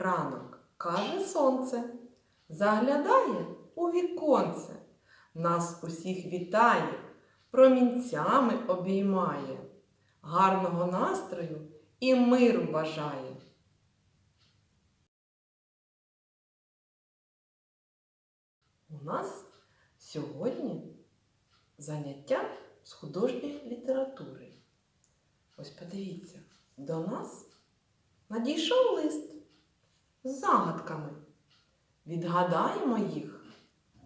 ранок, каже сонце, заглядає у віконце, нас усіх вітає, промінцями обіймає, гарного настрою і миру бажає. У нас сьогодні заняття з художньої літератури. Ось подивіться, до нас надійшов лист загадками. Відгадаємо їх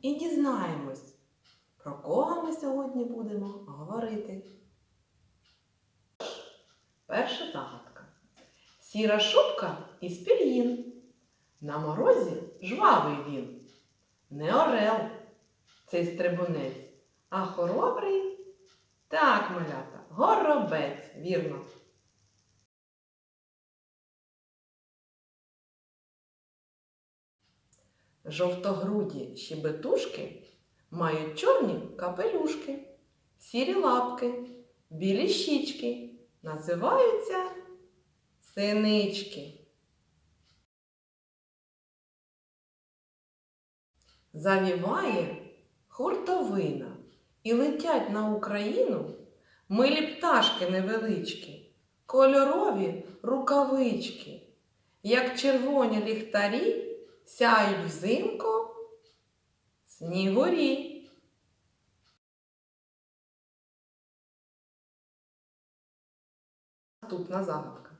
і дізнаємось, про кого ми сьогодні будемо говорити. Перша загадка. Сіра шубка із пір'їн. На морозі жвавий він. Не орел цей стрибунець, а хоробрий. Так, малята, горобець, вірно. Жовтогруді щебетушки мають чорні капелюшки, сірі лапки, білі щічки. Називаються синички. Завіває хуртовина і летять на Україну милі пташки невеличкі, кольорові рукавички, як червоні ліхтарі сяють взимку снігурі. Наступна загадка.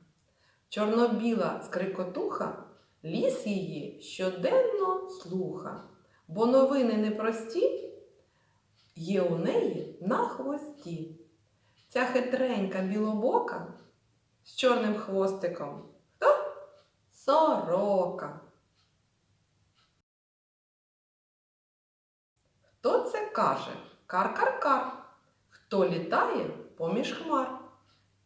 Чорно-біла скрикотуха ліс її щоденно слуха, бо новини непрості є у неї на хвості. Ця хитренька білобока з чорним хвостиком. Хто? Сорока. Хто це каже? Кар-кар-кар. Хто літає поміж хмар?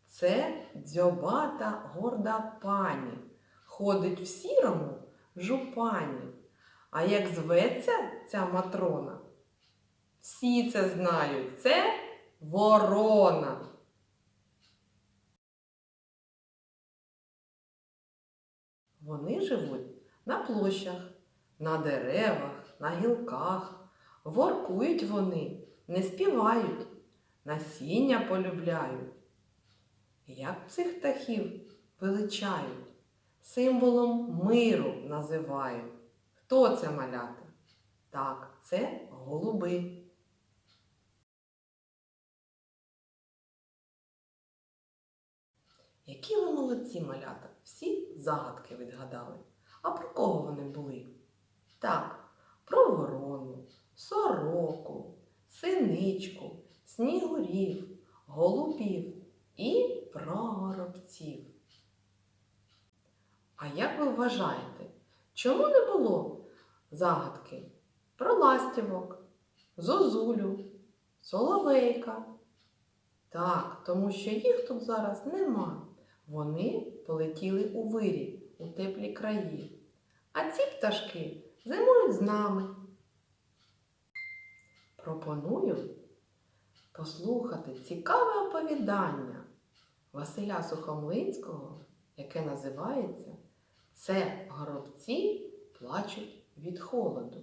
Це дзьобата горда пані. Ходить в сірому жупані. А як зветься ця матрона? Всі це знають. Це ворона. Вони живуть на площах, на деревах, на гілках. Воркують вони, не співають, насіння полюбляють. Як цих птахів величають, символом миру називають. Хто це малята? Так, це голуби. Які ви молодці малята, всі загадки відгадали. А про кого вони були? Так, про ворону, сороку, синичку, снігурів, голубів і про горобців. А як ви вважаєте, чому не було загадки про ластівок, зозулю, соловейка? Так, тому що їх тут зараз нема. Вони полетіли у вирі, у теплі краї. А ці пташки зимують з нами. Пропоную послухати цікаве оповідання Василя Сухомлинського, яке називається Це горобці плачуть від холоду.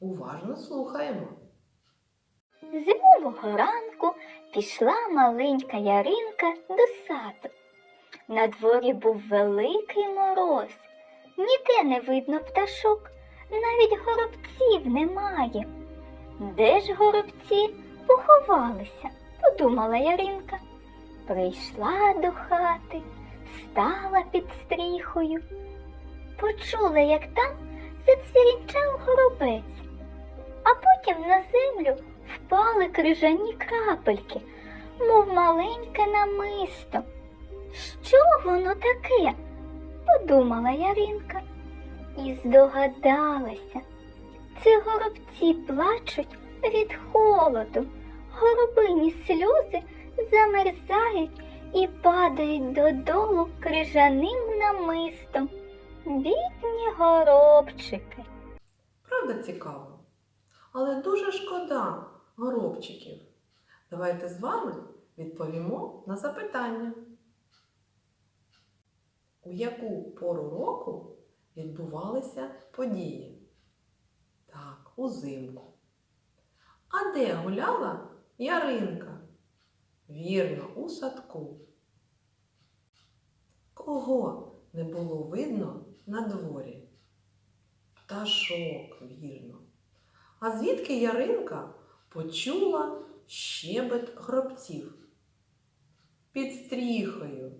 Уважно слухаємо. Зимового ранку пішла маленька Яринка до саду. На дворі був великий мороз. Ніде не видно пташок, навіть горобців немає. Де ж горобці поховалися? подумала Яринка. Прийшла до хати, стала під стріхою. Почула, як там зацвірінчав горобець, а потім на землю впали крижані крапельки, мов маленьке намисто. Що воно таке? подумала Яринка і здогадалася. Це горобці плачуть від холоду. Горобині сльози замерзають і падають додолу крижаним намистом. Бідні горобчики. Правда цікаво? Але дуже шкода горобчиків. Давайте з вами відповімо на запитання. У яку пору року відбувалися події? Узимку. А де гуляла Яринка? Вірно, у садку. Кого не було видно на дворі? Пташок, вірно. А звідки Яринка почула щебет гробців? Під стріхою.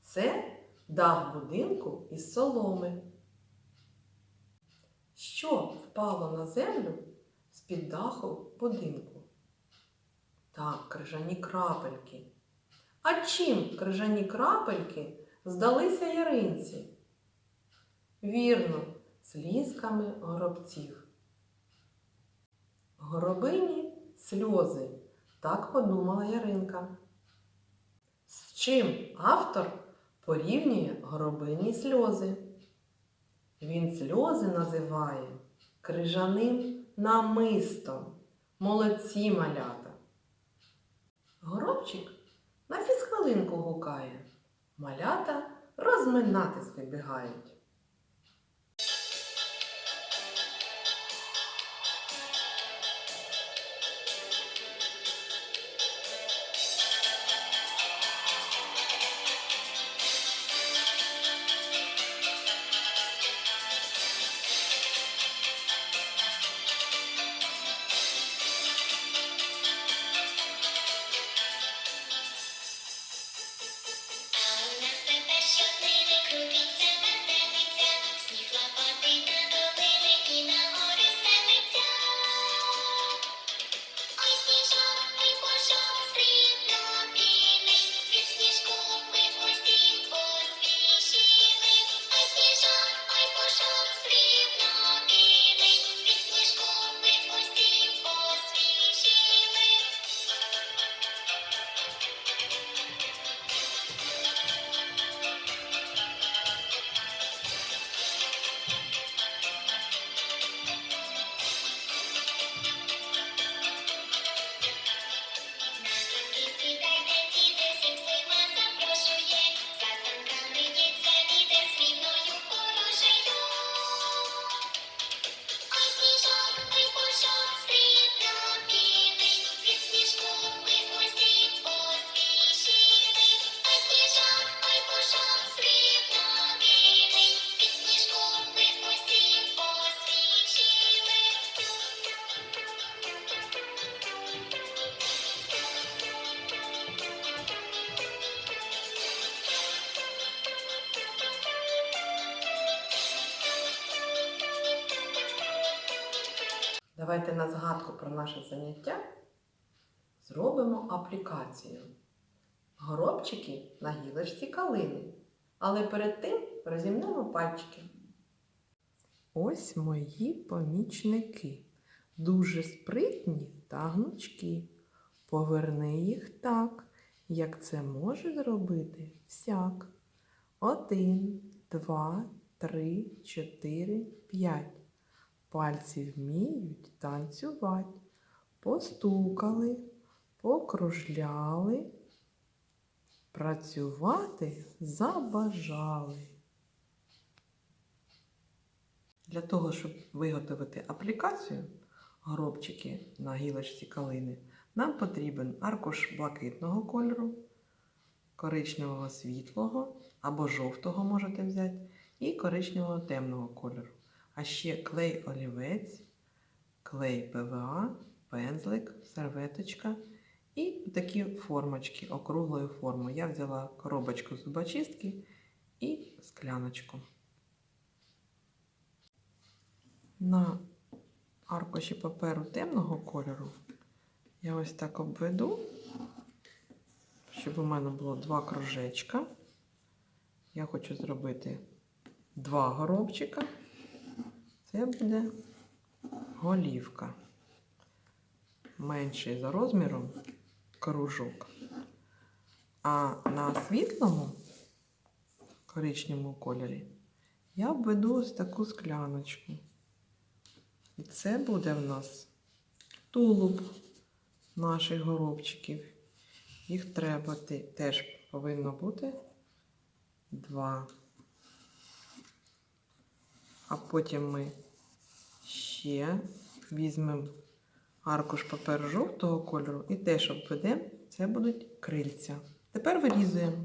Це дах будинку із соломи. Що впало на землю з-під даху будинку? Так, крижані крапельки. А чим крижані крапельки здалися яринці? Вірно, слізками горобців. Горобині сльози, так подумала Яринка. З чим автор порівнює горобині сльози? Він сльози називає крижаним намистом. Молодці малята. Горобчик на фізхвилинку гукає. Малята розминатись вибігають. Давайте на згадку про наше заняття зробимо аплікацію. Горобчики на гілочці калини. Але перед тим розімнемо пальчики. Ось мої помічники. Дуже спритні та гнучкі. Поверни їх так, як це може зробити всяк. Один, два, три, чотири, п'ять. Пальці вміють танцювати. Постукали, покружляли, працювати забажали. Для того, щоб виготовити аплікацію горобчики на гілочці калини, нам потрібен аркуш блакитного кольору, коричневого світлого або жовтого можете взяти, і коричневого темного кольору. А ще клей олівець, клей ПВА, пензлик, серветочка і такі формочки округлої форми. Я взяла коробочку зубочистки і скляночку. На аркуші паперу темного кольору я ось так обведу, щоб у мене було два кружечка. Я хочу зробити два горобчика. Це буде голівка. Менший за розміром кружок. А на світлому коричневому кольорі я введу ось таку скляночку. І це буде в нас тулуб наших горобчиків. Їх треба теж повинно бути два. а потім ми ще візьмемо аркуш паперу жовтого кольору і теж обведемо. Це будуть крильця. Тепер вирізуємо.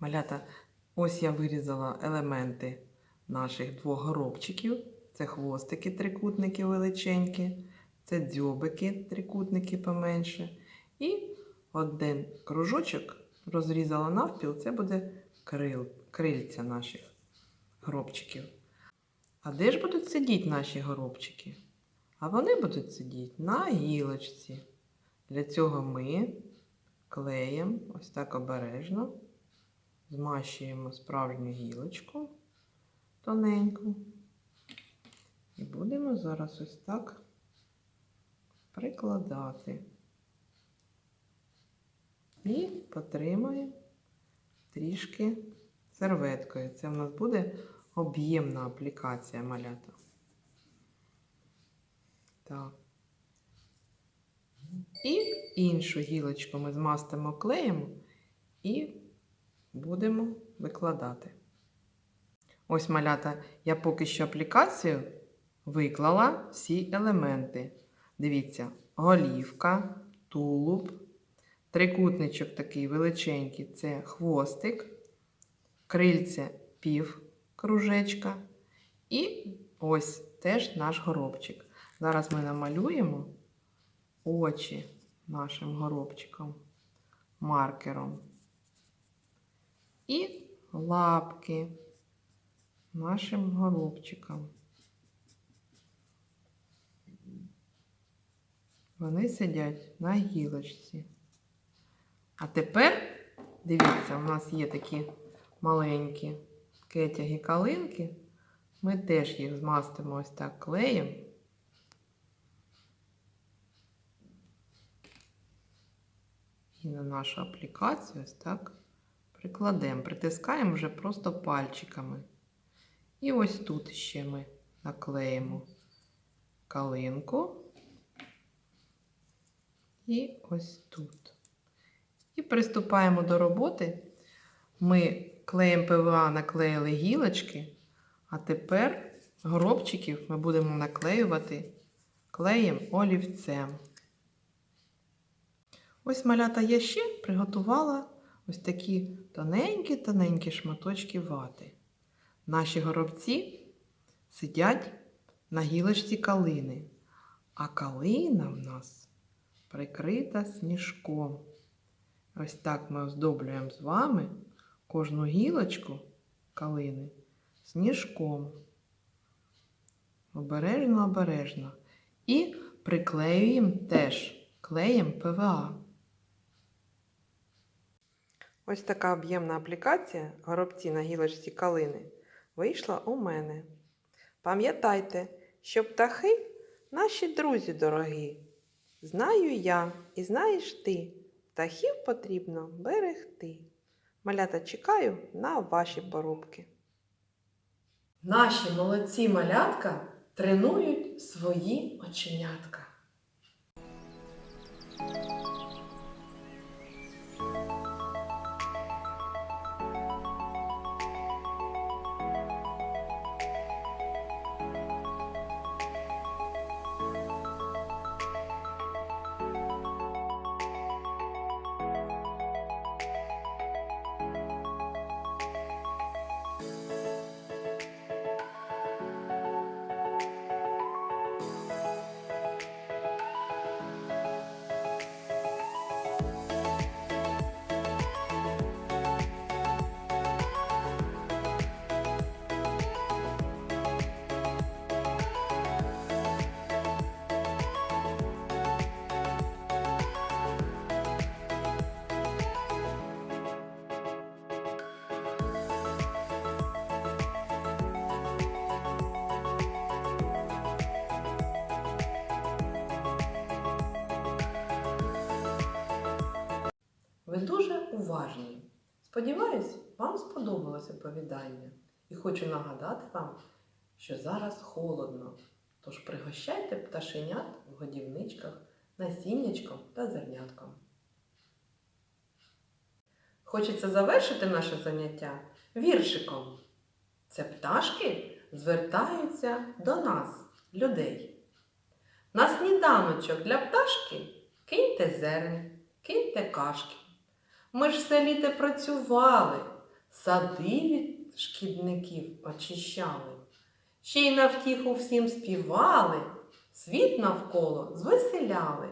Малята, ось я вирізала елементи наших двох горобчиків. Це хвостики, трикутники величенькі, це дзьобики, трикутники поменше. І один кружочок розрізала навпіл, це буде крил, крильця наших горобчиків. А де ж будуть сидіти наші горобчики? А вони будуть сидіти на гілочці. Для цього ми клеєм ось так обережно змащуємо справжню гілочку тоненьку. І будемо зараз ось так прикладати. І потримаємо трішки серветкою. Це в нас буде об'ємна аплікація малята. Так. І іншу гілочку ми змастимо клеєм і будемо викладати. Ось малята, я поки що аплікацію виклала всі елементи. Дивіться, голівка, тулуб, трикутничок такий величенький це хвостик, крильце пів кружечка. І ось теж наш горобчик. Зараз ми намалюємо очі нашим горобчиком, маркером. І лапки нашим горобчикам. Вони сидять на гілочці. А тепер, дивіться, у нас є такі маленькі кетяги калинки. Ми теж їх змастимо ось так клеєм. І на нашу аплікацію ось так прикладемо. Притискаємо вже просто пальчиками. І ось тут ще ми наклеїмо калинку. І ось тут. І приступаємо до роботи. Ми клеєм ПВА наклеїли гілочки, а тепер горобчиків ми будемо наклеювати клеєм олівцем. Ось малята я ще приготувала ось такі тоненькі-тоненькі шматочки вати. Наші горобці сидять на гілочці калини, а калина в нас прикрита сніжком. Ось так ми оздоблюємо з вами кожну гілочку калини сніжком. Обережно, обережно. І приклеюємо теж клеєм ПВА. Ось така об'ємна аплікація горобці на гілочці калини вийшла у мене. Пам'ятайте, що птахи наші друзі дорогі. Знаю я і знаєш ти, птахів потрібно берегти. Малята чекаю на ваші порубки. Наші молодці малятка тренують свої оченятка. Уважні. Сподіваюсь, вам сподобалося оповідання. І хочу нагадати вам, що зараз холодно. Тож пригощайте пташенят в годівничках насіннячком та зернятком. Хочеться завершити наше заняття віршиком. Це пташки звертаються до нас, людей. На сніданочок для пташки киньте зерен, киньте кашки. Ми ж все літо працювали, сади від шкідників очищали, ще й на втіху всім співали, світ навколо звеселяли.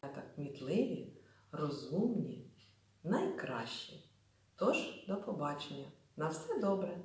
Так кмітливі, розумні, найкращі. Тож, до побачення. На все добре!